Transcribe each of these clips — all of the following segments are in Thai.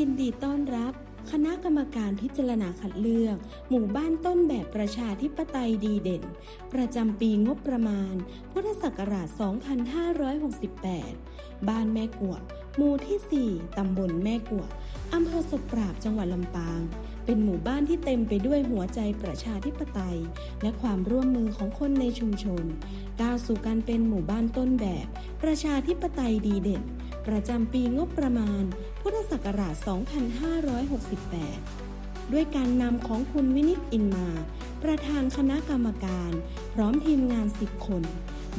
ยินดีต้อนรับ คณะกรรมการพิจารณาคัดเลือก หมู่บ้านต้นแบบประชาธิปไตยดีเด่น ประจำปีงบประมาณ พุทธศักราช 2568 บ้านแม่กวหมู่ที่ 4 ตำบลแม่กวอำเภอศพปราบจังหวัดลำปาง เป็นหมู่บ้านที่เต็มไปด้วยหัวใจประชาธิปไตย และความร่วมมือของคนในชุมชน ก้าวสู่การเป็นหมู่บ้านต้นแบบ ประชาธิปไตยดีเด่น ประจำปีงบประมาณ พุทธศักราช 2568 ด้วยการนำของคุณวินิตอินมา ประธานคณะกรรมการ พร้อมทีมงาน 10 คน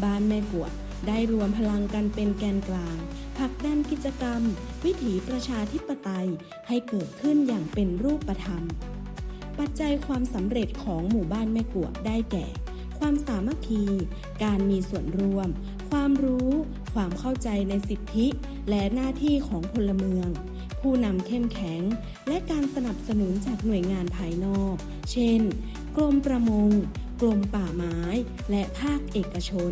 บ้านแม่กวดได้รวมพลังกันเป็นแกนกลางผลักดันกิจกรรม วิถีประชาธิปไตยให้เกิดขึ้นอย่างเป็นรูปธรรม ปัจจัยความสำเร็จของหมู่บ้านแม่กวดได้แก่ ความสามัคคี การมีส่วนร่วม ความรู้ ความเข้าใจในสิทธิ และหน้าที่ของพลเมือง ผู้นำเข้มแข็ง และการสนับสนุนจากหน่วยงานภายนอก เช่น กรมประมง กรมป่าไม้ และภาคเอกชน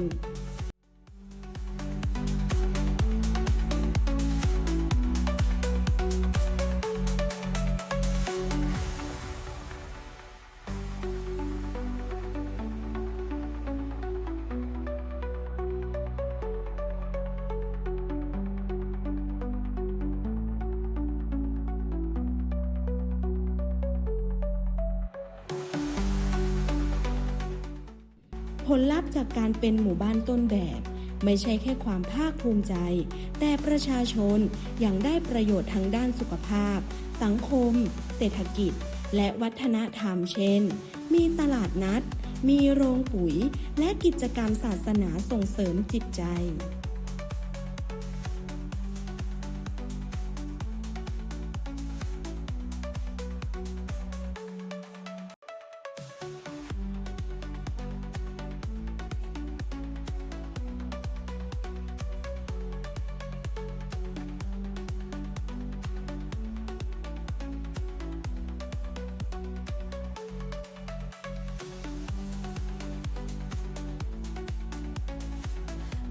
ผลลัพธ์จากการเป็นหมู่บ้านต้นแบบ ไม่ใช่แค่ความภาคภูมิใจ แต่ประชาชนยังได้ประโยชน์ทางด้านสุขภาพ สังคม เศรษฐกิจ และวัฒนธรรมเช่น มีตลาดนัด มีโรงปุ๋ย และกิจกรรมศาสนาส่งเสริมจิตใจ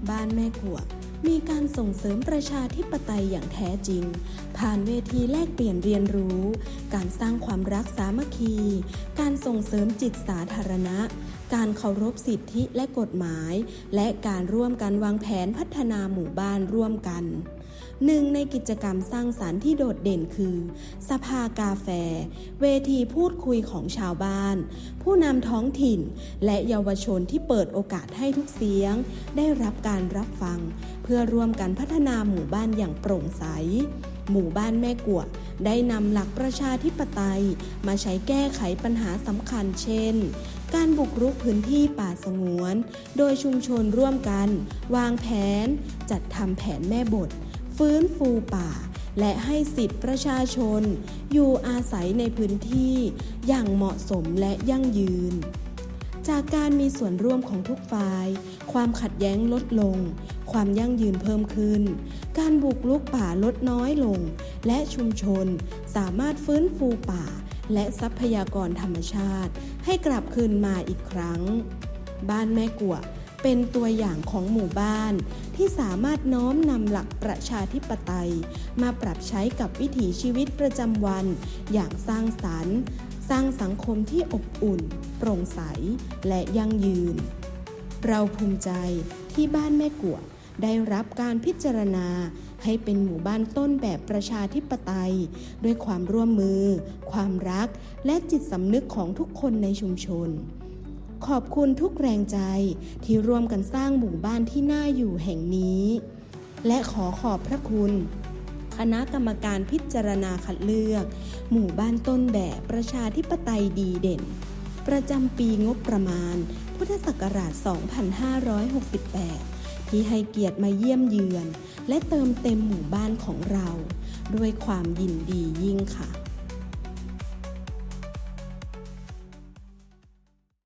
บ้านแม่กวกมีการส่งเสริมประชาธิปไตยอย่างแท้จริง ผ่านเวทีแลกเปลี่ยนเรียนรู้ การสร้างความรักสามัคคี การส่งเสริมจิตสาธารณะ การเคารพสิทธิและกฎหมาย และการร่วมกันวางแผนพัฒนาหมู่บ้านร่วมกัน หนึ่งในกิจกรรมสร้างสารรค์ที่โดดเด่นคือ สภากาแฟ เวทีพูดคุยของชาวบ้าน ผู้นำท้องถิ่น และเยาวชนที่เปิดโอกาสให้ทุกเสียง ได้รับการรับฟัง เพื่อร่วมกันพัฒนาหมู่บ้านอย่างโปร่งใส หมู่บ้านแม่กวดได้นำหลักประชาธิปไตย มาใช้แก้ไขปัญหาสำคัญเช่น การบุกรุกพื้นที่ป่าสงวน โดยชุมชนร่วมกัน วางแผน จัดทำแผนแม่บท ฟื้นฟูป่า และให้สิทธิประชาชน อยู่อาศัยในพื้นที่อย่างเหมาะสมและยั่งยืน จากการมีส่วนร่วมของทุกฝ่าย ความขัดแย้งลดลง ความยั่งยืนเพิ่มขึ้น การบุกลุกป่าลดน้อยลง และชุมชนสามารถฟื้นฟูป่า และทรัพยากรธรรมชาติ ให้กลับคืนมาอีกครั้ง บ้านแม่กัวเป็นตัวอย่างของหมู่บ้าน ที่สามารถน้อมนำหลักประชาธิปไตย มาปรับใช้กับวิถีชีวิตประจำวัน อย่างสร้างสรรค์ สร้างสังคมที่อบอุ่น โปร่งใส และยั่งยืน เราภูมิใจที่บ้านแม่กวดได้รับการพิจารณาให้เป็นหมู่บ้านต้นแบบประชาธิปไตย ด้วยความร่วมมือ ความรัก และจิตสำนึกของทุกคนในชุมชน ขอบคุณทุกแรงใจที่ร่วมกันสร้างหมู่บ้านที่น่าอยู่แห่งนี้ และขอขอบพระคุณ คณะกรรมการพิจารณาคัดเลือก หมู่บ้านต้นแบบประชาธิปไตยดีเด่น ประจำปีงบประมาณ พุทธศักราช 2568 ที่ให้เกียรติมาเยี่ยมเยือน และเติมเต็มหมู่บ้านของเรา ด้วยความยินดียิ่งค่ะ